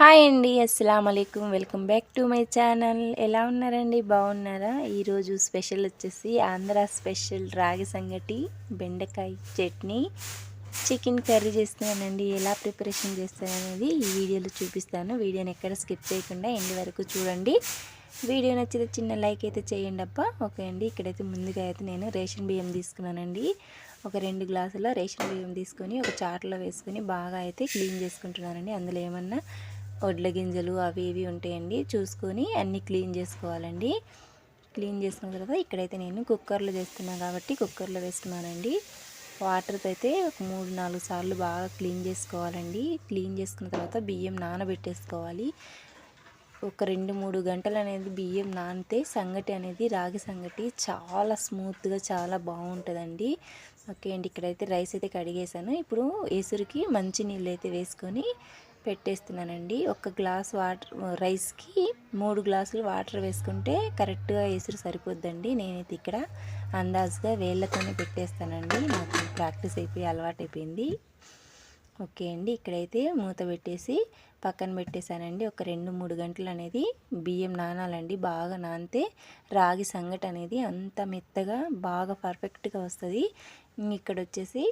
Hi అండి అస్సలం అయికం welcome back to my channel. ఎలా ఉన్నారండి? బాగున్నారా? ఈరోజు స్పెషల్ వచ్చేసి ఆంధ్ర స్పెషల్ రాగి సంగటి బెండకాయ చట్నీ చికెన్ కర్రీ చేస్తున్నానండి. ఎలా ప్రిపరేషన్ చేస్తాననేది ఈ వీడియోలో చూపిస్తాను. వీడియోని ఎక్కడ స్కిప్ చేయకుండా ఎండి వరకు చూడండి. వీడియో నచ్చితే చిన్న లైక్ అయితే చేయండి అప్ప ఓకే అండి ఇక్కడైతే ముందుగా అయితే నేను రేషన్ బియ్యం తీసుకున్నానండి. ఒక రెండు గ్లాసుల రేషన్ బియ్యం తీసుకొని ఒక చాట్లో వేసుకొని బాగా అయితే క్లీన్ చేసుకుంటున్నానండి. అందులో ఏమన్నా వడ్ల గింజలు అవి ఇవి ఉంటాయండి. చూసుకొని అన్నీ క్లీన్ చేసుకోవాలండి. క్లీన్ చేసుకున్న తర్వాత ఇక్కడైతే నేను కుక్కర్లో చేస్తున్నాను కాబట్టి కుక్కర్లో వేస్తున్నానండి. వాటర్తో అయితే ఒక మూడు నాలుగు సార్లు బాగా క్లీన్ చేసుకోవాలండి. క్లీన్ చేసుకున్న తర్వాత బియ్యం నానబెట్టేసుకోవాలి. ఒక రెండు మూడు గంటలు అనేది బియ్యం నానితే సంగటి అనేది రాగి సంగటి చాలా స్మూత్గా చాలా బాగుంటుందండి. ఓకే అండి ఇక్కడైతే రైస్ అయితే కడిగేసాను ఇప్పుడు ఎసురుకి మంచి నీళ్ళు అయితే వేసుకొని పెట్టేస్తున్నానండి. ఒక గ్లాస్ వాటర్ రైస్కి మూడు గ్లాసులు వాటర్ వేసుకుంటే కరెక్ట్గా వేసుడు సరిపోద్దండి. నేనైతే ఇక్కడ అందాజుగా వేళ్ళతోనే పెట్టేస్తానండి. నాకు ప్రాక్టీస్ అయిపోయి అలవాటు అయిపోయింది ఓకే అండి. ఇక్కడైతే మూత పెట్టేసి పక్కన పెట్టేశానండి. ఒక రెండు మూడు గంటలు అనేది బియ్యం నానాలండి. బాగా నానితే రాగి సంగటి అనేది అంత మెత్తగా బాగా పర్ఫెక్ట్గా వస్తుంది. ఇక్కడ వచ్చేసి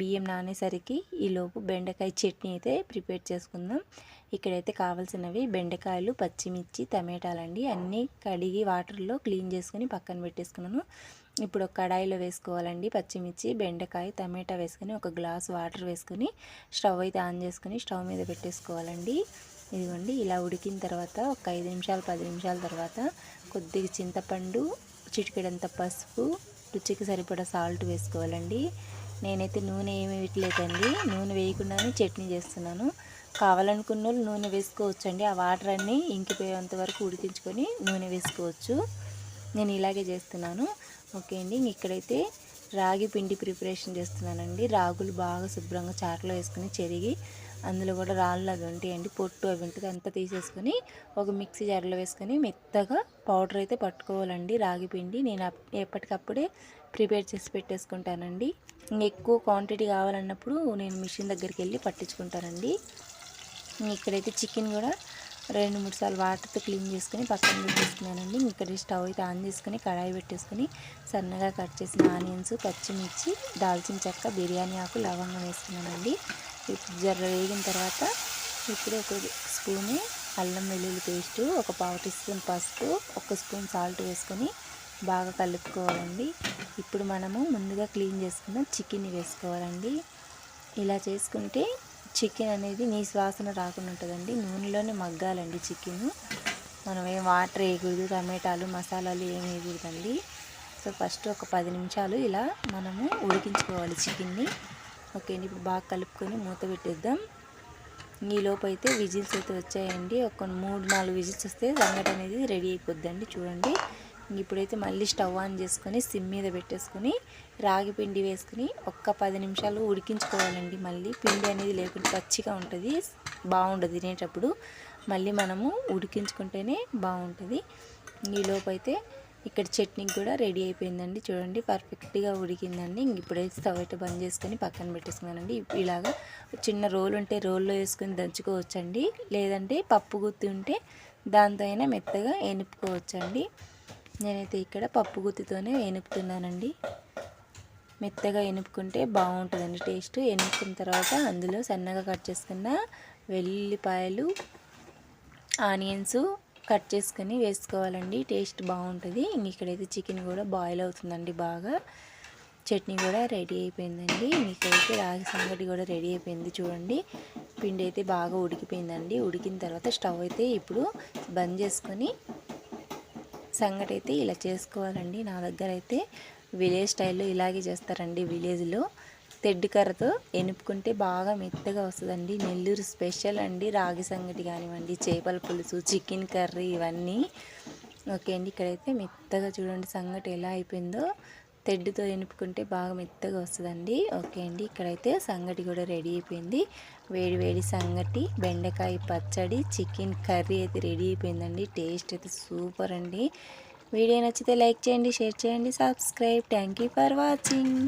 బియ్యం నానేసరికి ఈలోపు బెండకాయ చట్నీ అయితే ప్రిపేర్ చేసుకుందాం. ఇక్కడైతే కావాల్సినవి బెండకాయలు పచ్చిమిర్చి టమాటాలండి. అన్నీ కడిగి వాటర్లో క్లీన్ చేసుకుని పక్కన పెట్టేసుకున్నాను. ఇప్పుడు ఒక కడాయిలో వేసుకోవాలండి పచ్చిమిర్చి బెండకాయ టమాటా వేసుకొని ఒక గ్లాస్ వాటర్ వేసుకొని స్టవ్ అయితే ఆన్ చేసుకుని స్టవ్ మీద పెట్టేసుకోవాలండి. ఇదిగోండి ఇలా ఉడికిన తర్వాత ఒక ఐదు నిమిషాలు పది నిమిషాల తర్వాత కొద్దిగా చింతపండు చిటికెడంత పసుపు రుచికి సరిపడా సాల్ట్ వేసుకోవాలండి. నేనైతే నూనె ఏమి వేయట్లేదండి. నూనె వేయకుండానే చట్నీ చేస్తున్నాను. కావాలనుకున్న వాళ్ళు నూనె వేసుకోవచ్చు అండి ఆ వాటర్ అన్నీ ఇంకిపోయేంత వరకు ఉడికించుకొని నూనె వేసుకోవచ్చు. నేను ఇలాగే చేస్తున్నాను. ఓకే అండి. ఇక్కడైతే రాగి పిండి ప్రిపరేషన్ చేస్తున్నానండి. రాగులు బాగా శుభ్రంగా చాట్లో వేసుకుని చెరిగి అందులో కూడా రాళ్ళు అవి ఉంటాయండి. పొట్టు అవి ఉంటుంది అంతా తీసేసుకొని ఒక మిక్సీ జార్లో వేసుకొని మెత్తగా పౌడర్ అయితే పట్టుకోవాలండి రాగి పిండి. నేను ఎప్పటికప్పుడే ప్రిపేర్ చేసి పెట్టేసుకుంటానండి. ఎక్కువ క్వాంటిటీ కావాలన్నప్పుడు నేను మిషన్ దగ్గరికి వెళ్ళి పట్టించుకుంటానండి. ఇక్కడైతే చికెన్ కూడా రెండు మూడు సార్లు వాటర్తో క్లీన్ చేసుకొని పక్కన పెట్టేసుకున్నానండి. ఇక్కడ స్టవ్ అయితే ఆన్ చేసుకుని కడాయి పెట్టేసుకొని సన్నగా కట్ చేసిన ఆనియన్స్ పచ్చిమిర్చి దాల్చిన చెక్క బిర్యానీ ఆకు లవంగం వేసుకున్నానండి. జర్ర వేగిన తర్వాత ఇప్పుడు ఒక స్పూన్ అల్లం వెల్లుల్లి పేస్టు ఒక పావు టీ స్పూన్ పసుపు ఒక స్పూన్ సాల్ట్ వేసుకొని బాగా కలుపుకోవాలండి. ఇప్పుడు మనము ముందుగా క్లీన్ చేసుకున్న చికెన్ వేసుకోవాలండి. ఇలా చేసుకుంటే చికెన్ అనేది నీ శ్వాసన రాకుండా ఉంటుందండి. నూనెలోనే మగ్గాలండి చికెన్. మనం ఏం వాటర్ వేయకూడదు టమాటాలు మసాలాలు ఏం వేయకూడదండి. సో ఫస్ట్ ఒక పది నిమిషాలు ఇలా మనము ఉడికించుకోవాలి చికెన్ని. ఓకే అండి ఇప్పుడు బాగా కలుపుకొని మూత పెట్టేద్దాం. ఈలోపు అయితే విజిల్స్ అయితే వచ్చాయండి. ఒక మూడు నాలుగు విజిల్స్ వస్తే సంగటి అనేది రెడీ అయిపోద్దండి. చూడండి. ఇప్పుడైతే మళ్ళీ స్టవ్ ఆన్ చేసుకొని సిమ్ మీద పెట్టేసుకొని రాగి పిండి వేసుకుని ఒక్క పది నిమిషాలు ఉడికించుకోవాలండి. మళ్ళీ పిండి అనేది లేకుండా పచ్చిగా ఉంటుంది బాగుంటుంది తినేటప్పుడు. మళ్ళీ మనము ఉడికించుకుంటేనే బాగుంటుంది. ఈలోపు అయితే ఇక్కడ చట్నీ కూడా రెడీ అయిపోయిందండి. చూడండి పర్ఫెక్ట్గా ఉడికిందండి. ఇప్పుడైతే స్టవ్ అయితే బంద్ చేసుకొని పక్కన పెట్టేసుకున్నానండి. ఇలాగా చిన్న రోల్ ఉంటే రోల్లో వేసుకొని దంచుకోవచ్చండి. లేదంటే పప్పు గుత్తి ఉంటే దాంతో అయినా మెత్తగా ఎనుపుకోవచ్చండి. నేనైతే ఇక్కడ పప్పు గుత్తితోనే ఎనుపుతున్నానండి మెత్తగా ఎనుపుకుంటే బాగుంటుందండి టేస్ట్. ఎనుపుకున్న తర్వాత అందులో సన్నగా కట్ చేసుకున్న వెల్లిపాయలు ఆనియన్స్ కట్ చేసుకొని వేసుకోవాలండి. టేస్ట్ బాగుంటుంది. ఇక్కడైతే చికెన్ కూడా బాయిల్ అవుతుందండి బాగా. చట్నీ కూడా రెడీ అయిపోయిందండి. మీకైతే రాగి సంగటి కూడా రెడీ అయిపోయింది చూడండి. పిండి అయితే బాగా ఉడికిపోయిందండి. ఉడికిన తర్వాత స్టవ్ అయితే ఇప్పుడు బంద్ చేసుకొని సంగటి అయితే ఇలా చేసుకోవాలండి. నా దగ్గర అయితే విలేజ్ స్టైల్లో ఇలాగే చేస్తారండి విలేజ్లో. తెడ్డి కర్రతో ఎనుపుకుంటే బాగా మెత్తగా వస్తుందండి. నెల్లూరు స్పెషల్ అండి రాగి సంగటి కానివ్వండి చేపల పులుసు చికెన్ కర్రీ ఇవన్నీ. ఓకే అండి. ఇక్కడైతే మెత్తగా చూడండి సంగటి ఎలా అయిపోయిందో. తెడ్డుతో ఎనుపుకుంటే బాగా మెత్తగా వస్తుందండి. ఓకే అండి. ఇక్కడైతే సంగటి కూడా రెడీ అయిపోయింది. వేడి వేడి సంగటి బెండకాయ పచ్చడి చికెన్ కర్రీ అయితే రెడీ అయిపోయిందండి. టేస్ట్ అయితే సూపర్ అండి. వీడియో నచ్చితే లైక్ చేయండి షేర్ చేయండి సబ్స్క్రైబ్. Thank for watching.